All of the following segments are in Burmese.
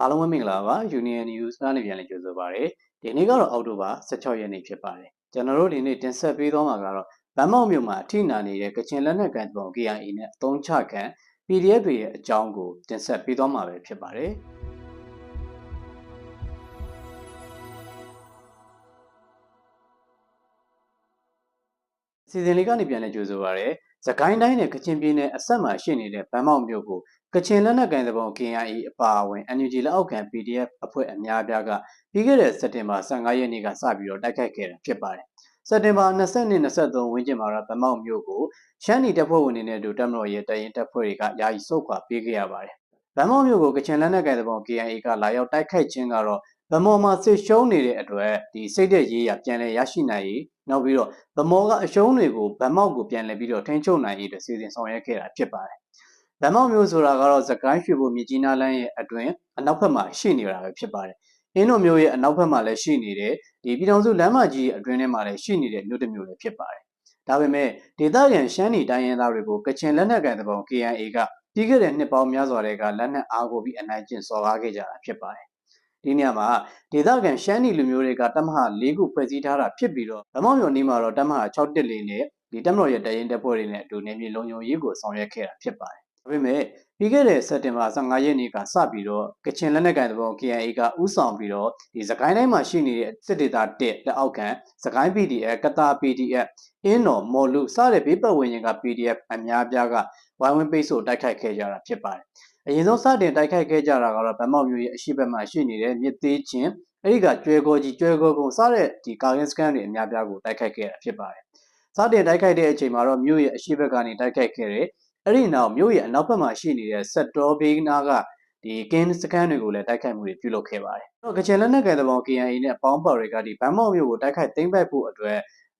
အားလုံးပဲမင်္ဂလာပါ Union News ကနေပြန်လည်ကြိုဆိုပါရစေဒီနေ့ကတော့အောက်တိုဘာ16ရက်နေ့ဖြစ်ပါတယ်ကျွန်တော်တို့ဒီနေ့တင်ဆက်ပေးသွားမှာကတော့ဗန်းမောက်မြို့မှာအထိနာနေတဲ့ကချင်လက်နက်ကန်ပုံ KIA နဲ့အသုံးချခံ PDF တွေရဲ့အကြောင်းကိုတင်ဆက်ပေးသွားမှာပဲဖြစ်ပါတယ် စီစဉ်လေးကနေပြန်လဲကြိုဆိုပါရစေ။သခိုင်းတိုင်းနဲ့ကချင်ပြည်နယ်အဆက်မှာရှိနေတဲ့ဗန်းမောက်မြို့ကိုကချင်လက်နက်ကိုင်သဘော KIA အပါအဝင် NUG လက်အောက်ခံ PDF အဖွဲ့အများအပြားကပြီးခဲ့တဲ့စက်တင်ဘာ15ရက်နေ့ကစပြီးတော့တိုက်ခိုက်ခဲ့တာဖြစ်ပါတယ်။စက်တင်ဘာ20နဲ့23ဝန်းကျင်မှာတော့ဗန်းမောက်မြို့ကိုရှမ်းနီတပ်ဖွဲ့ဝင်တွေနဲ့အတူတပ်မတော်ရဲ့တရင်တပ်ဖွဲ့တွေကယာယီဆုတ်ခွာပေးခဲ့ရပါတယ်။ဗန်းမောက်မြို့ကိုကချင်လက်နက်ကိုင်သဘော KIA ကလာရောက်တိုက်ခိုက်ခြင်းကတော့ ဗမော်မှာစစ်ရှုံးနေတဲ့အတွက်ဒီစိတ်သက်ရေးရပြန်လည်ရရှိနိုင်ရေးနောက်ပြီးတော့ဗမော်ကအရှုံးတွေကိုဗမောက်ကိုပြန်လည်ပြီးတော့ထိန်းချုပ်နိုင်ရေးအတွက်စီစဉ်ဆောင်ရွက်ခဲ့တာဖြစ်ပါတယ်။ဗမောက်မျိုးဆိုတာကတော့သကိုင်းရွှေဘုံမြကြီးနားလမ်းရဲ့အတွင်းအနောက်ဘက်မှာရှိနေတာပဲဖြစ်ပါတယ်။အင်းတို့မျိုးရဲ့အနောက်ဘက်မှာလည်းရှိနေတယ်ဒီပြည်တော်စုလမ်းမကြီးအတွင်းထဲမှာလည်းရှိနေတဲ့မြို့တစ်မြို့လည်းဖြစ်ပါတယ်။ဒါပေမဲ့ဒေသခံရှမ်းနီတိုင်းရင်းသားတွေကိုကချင်လက်နက်ကန်တပုံ KNA ကပြီးခဲ့တဲ့နှစ်ပေါင်းများစွာတည်းကလက်နက်အားကိုပြီးအနိုင်ကျင့်စော်ကားခဲ့ကြတာဖြစ်ပါတယ် ဒီနေရာမှာဒေသခံရှမ်းနီလူမျိုးတွေကတမဟာ၄ခုဖွဲ့စည်းထားတာဖြစ်ပြီးတော့ဗမောက်မြို့နီးမှာတော့တမဟာ614နဲ့ဒီတမတော်ရဲ့တရင်တပ်ဖွဲ့တွေနဲ့အတူနေမြေလုံခြုံရေးကိုဆောင်ရွက်ခဲ့တာဖြစ်ပါတယ်။ဒါပေမဲ့ပြီးခဲ့တဲ့စက်တင်ဘာ15ရက်နေ့ကစပြီးတော့ကချင်လက်နက်ကိုင်သဘော KIA ကဥဆောင်ပြီးတော့ဒီစကိုင်းတိုင်းမှာရှိနေတဲ့စစ်ဒေသတက်လက်အောက်ခံစကိုင်း PDF ကတာ PDF အင်းတော်မော်လူစတဲ့ဘေးပတ်ဝန်းကျင်က PDF အများပြားကဝိုင်းဝန်းပိတ်ဆို့တိုက်ခိုက်ခဲ့ကြတာဖြစ်ပါတယ် အရင်ဆုံးစတင်တိုက်ခိုက်ခဲ့ကြတာကတော့ဗမောက်မျိုးရဲ့အရှိဘက်မှာရှိနေတဲ့မြစ်သေးချင်းအဲ့ဒီကကျွဲကောကြီးကျွဲကောကုန်းစတဲ့ဒီကာကင်းစကန်တွေအများပြားကိုတိုက်ခိုက်ခဲ့တာဖြစ်ပါတယ်စတင်တိုက်ခိုက်တဲ့အချိန်မှာတော့မြို့ရဲ့အရှိဘက်ကနေတိုက်ခိုက်ခဲ့တယ်အဲ့ဒီနောက်မြို့ရဲ့အနောက်ဘက်မှာရှိနေတဲ့စက်တော်ဘေးနာကဒီကင်းစကန်တွေကိုလည်းတိုက်ခိုက်မှုတွေပြုလုပ်ခဲ့ပါတယ်။တော့ကချင်လက်နက်ကယ်သဘော KNA နဲ့အပေါင်းပါတွေကဒီဗန်းမောက်မြို့ကိုတိုက်ခိုက်သိမ်းပိုက်ဖို့အတွက်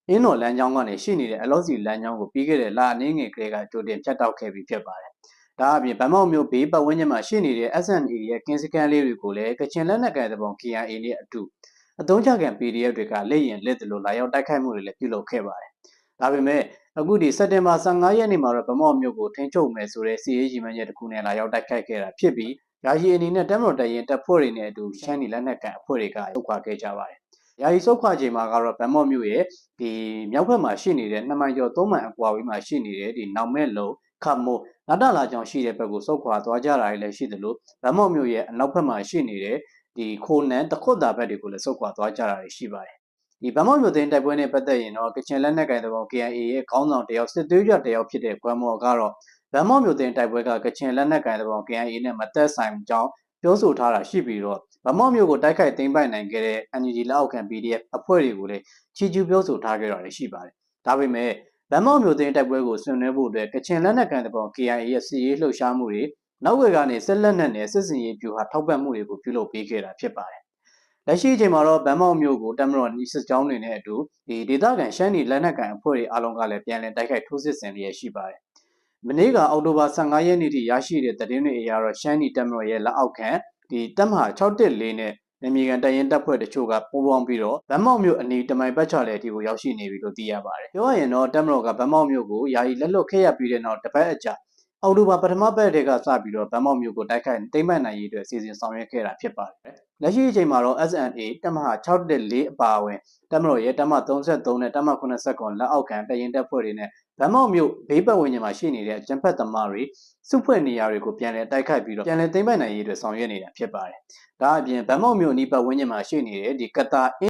အင်းတော်လမ်းကြောင်းကနေရှိနေတဲ့အလောစီလမ်းကြောင်းကိုပြီးခဲ့တဲ့လအနေငယ်ကလေးကကြိုတင်ဖြတ်တောက်ခဲ့ပြီးဖြစ်ပါတယ် ဒါအပြင်ဗမောက်မျိုးဘေးပတ်ဝန်းကျင်မှာရှိနေတဲ့ SNA ရဲ့ကင်းစကန်လေးတွေကိုလည်းကချင်လက်နက်ကိုင်တဲ့ပုံ KIA နဲ့အတူအသုံးချခံ PDF တွေကလက်ရင်လက်သလိုလာရောက်တိုက်ခိုက်မှုတွေလည်းပြုလုပ်ခဲ့ပါတယ်။ဒါပေမဲ့အခုဒီစက်တင်ဘာ15ရက်နေ့မှာတော့ဗမောက်မျိုးကိုထိန်းချုပ်မယ်ဆိုတဲ့စီရေးကြီးမှန်းချက်တစ်ခုနဲ့လာရောက်တိုက်ခိုက်ခဲ့တာဖြစ်ပြီးယာယီအနေနဲ့တမတော်တရင်တပ်ဖွဲ့တွေနဲ့အတူရှမ်းနီလက်နက်ကန်အဖွဲ့တွေကရုပ်ခွာခဲ့ကြပါတယ်။ယာယီစုတ်ခွာချိန်မှာကတော့ဗမောက်မျိုးရဲ့ဒီမြောက်ဘက်မှာရှိနေတဲ့နှစ်မိုင်ကျော်သုံးမိုင်အကွာဝေးမှာရှိနေတဲ့ဒီနောင်မဲ့လုံ ခတ်မိုးနတ်တလာကြောင်ရှိတဲ့ဘက်ကိုစုပ်ခွာသွားကြတာလည်းရှိသလိုဗမောက်မြို့ရဲ့အနောက်ဘက်မှာရှိနေတဲ့ဒီခိုနန်တခွတ်တာဘက်တွေကိုလည်းစုပ်ခွာသွားကြတာရှိပါတယ်ဒီဗမောက်မြို့သိန်းတိုက်ပွဲနဲ့ပတ်သက်ရင်တော့ကချင်လက်နက်ကိုင်တဲ့ဘော KIA ရဲ့ခေါင်းဆောင်တယောက်စစ်သွေးကြတယောက်ဖြစ်တဲ့ကွမ်မော်ကတော့ဗမောက်မြို့သိန်းတိုက်ပွဲကကချင်လက်နက်ကိုင်တဲ့ဘော KIA နဲ့မသက်ဆိုင်ကြောင်းပြောဆိုထားတာရှိပြီးတော့ဗမောက်မြို့ကိုတိုက်ခိုက်သိမ်းပိုက်နိုင်ခဲ့တဲ့ NUG လက်အောက်ခံ PDF အဖွဲ့တွေကိုလည်းချီးကျူးပြောဆိုထားခဲ့တာလည်းရှိပါတယ်ဒါပေမဲ့ ဗန်းမောက်မျိုးသိန်းတိုက်ပွဲကိုဆွေးနွေးဖို့အတွက်ကချင်လက်နက်ကန်တပုံ KIA ရဲ့စီရေးလှုပ်ရှားမှုတွေနောက်ဝယ်ကနေဆက်လက်နက်နဲ့စစ်စင်ရေးပြူဟာထောက်ပံ့မှုတွေကိုပြုလုပ်ပေးခဲ့တာဖြစ်ပါတယ်။လက်ရှိအချိန်မှာတော့ဗန်းမောက်မျိုးကိုတမတော်နီးစစ်ကြောင်းတွေနဲ့အတူဒီဒေသခံရှမ်းပြည်လက်နက်ကန်အဖွဲ့တွေအားလုံးကလည်းပြန်လည်တိုက်ခိုက်ထိုးစစ်ဆင်လျက်ရှိပါတယ်။မနေ့ကအောက်တိုဘာ15ရက်နေ့ထိရရှိတဲ့သတင်းတွေအရတော့ရှမ်းပြည်တမတော်ရဲ့လက်အောက်ခံဒီတပ်မဟာ614နဲ့ နေမြေကန်တရင်တပ်ဖွဲ့တချို့ကပူးပေါင်းပြီးတော့ဗန်းမောက်မြို့အနီးတမိုင်ပတ်ချလည်းအထိကိုရောက်ရှိနေပြီလို့သိရပါတယ်။ပြောရရင်တော့တပ်မတော်ကဗန်းမောက်မြို့ကိုယာယီလက်လွတ်ခဲ့ရပြီးတဲ့နောက်တစ်ပတ်အကြာအော်တိုဘာပထမပတ်တွေကစပြီးတော့ဗန်းမောက်မြို့ကိုတိုက်ခိုက်သိမ်းပိုက်နိုင်ရေးအတွက်စီစဉ်ဆောင်ရွက်ခဲ့တာဖြစ်ပါတယ်။ လက်ရှိအချိန်မှာတော့ SNA တပ်မဟာ614အပါအဝင်တပ်မတော်ရဲ့တပ်မ33နဲ့တပ်မ89လက်အောက်ခံတရင်တပ်ဖွဲ့တွေနဲ့ဗန်းမောက်မြို့ဘေးပတ်ဝန်းကျင်မှာရှိနေတဲ့အကြံဖက်သမားတွေစုဖွဲ့နေရာတွေကိုပြန်လည်တိုက်ခိုက်ပြီးတော့ပြန်လည်သိမ်းပိုက်နိုင်ရေးအတွက်ဆောင်ရွက်နေတာဖြစ်ပါတယ်။ဒါအပြင်ဗန်းမောက်မြို့အနီးပတ်ဝန်းကျင်မှာရှိနေတဲ့ဒီကတာ